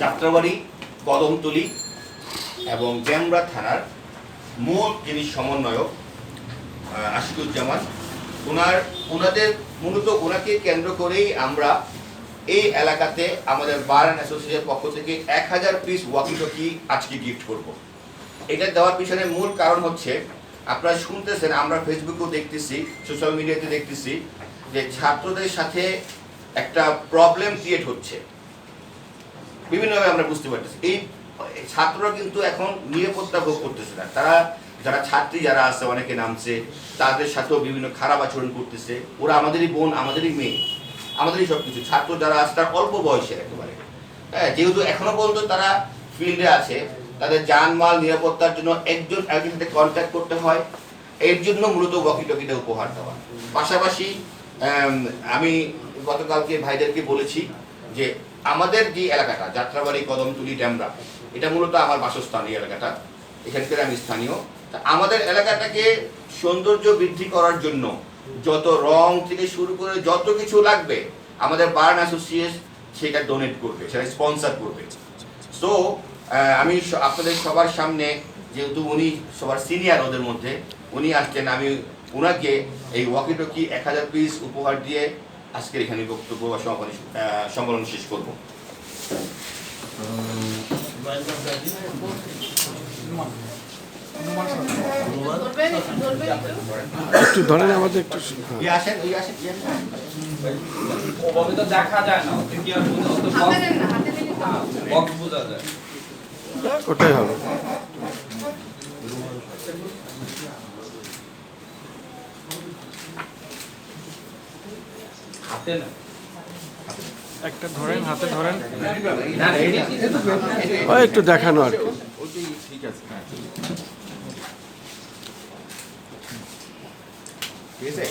যাত্রাবাড়ি, কদমতলি এবং ডেমরা থানার মূল যিনি সমন্বয়ক আশিকুজ্জামান, ওনার, ওনাদের মূলত ওনাকে কেন্দ্র করেই আমরা এই এলাকাতে আমাদের বার অ্যান্ড অ্যাসোসিয়েশনের পক্ষ থেকে এক হাজার পিস ওয়াকি টকি আজকে গিফট করব। এটা দেওয়ার পিছনে মূল কারণ হচ্ছে, আপনারা শুনতেছেন, আমরা ফেসবুকেও দেখতেছি সোশ্যাল মিডিয়াতে দেখতেছি যে ছাত্রদের সাথে একটা প্রবলেম ক্রিয়েট হচ্ছে। বিভিন্নভাবে আমরা বুঝতে পারতেছি। এই ছাত্ররা কিন্তু এখন নিরাপত্তা ভোগ করতেছে না। তারা, যারা ছাত্রী যারা আছে, অনেকে নামছে, তাদের সাথেও বিভিন্ন খারাপ আচরণ করতেছে। ওরা আমাদেরই বোন, আমাদেরই মেয়ে, আমাদেরই সব কিছু ছাত্র যারা আছে, তার অল্প বয়সের একেবারে। হ্যাঁ যেহেতু এখনও পর্যন্ত তারা ফিল্ডে আছে, তাদের যানমাল নিরাপত্তার জন্য একজন একজনের সাথে কন্ট্যাক্ট করতে হয়। এর জন্য মূলত ওয়াকি টকিটা উপহার দেওয়া। পাশাপাশি আমি গতকালকে ভাইদেরকে বলেছি যে আমাদের যে এলাকাটা, যাত্রাবাড়ি, কদমতুলি ড্যামরা এটা মূলত আমার বাসস্থান এই এলাকাটা। এখানকার আমি স্থানীয়। তা আমাদের এলাকাটাকে সৌন্দর্য বৃদ্ধি করার জন্য যত রং থেকে শুরু করে যত কিছু লাগবে, আমাদের বার্ন অ্যাসোসিয়েশন সেটা ডোনেট করবে, সেটা স্পন্সর করবে। সো আমি আপনাদের সবার সামনে, যেহেতু উনি সবার সিনিয়র ওদের মধ্যে, উনি আসছেন, আমি ওনাকে এই ওয়াকি টকি এক হাজার পিস উপহার দিয়ে আজকের এখানে বক্তব্য বা সমাপনী সম্মেলন শেষ করব। একটু একটু ধরেন আমাদের একটু হ্যাঁ। ওভাবে তো দেখা যায় না কি আর বোঝা যায়? ওটাই হবে হাতে না একটা ধরেন হাতে ধরেন। একটু দেখানো আর কি। ঠিক আছে ঠিক আছে?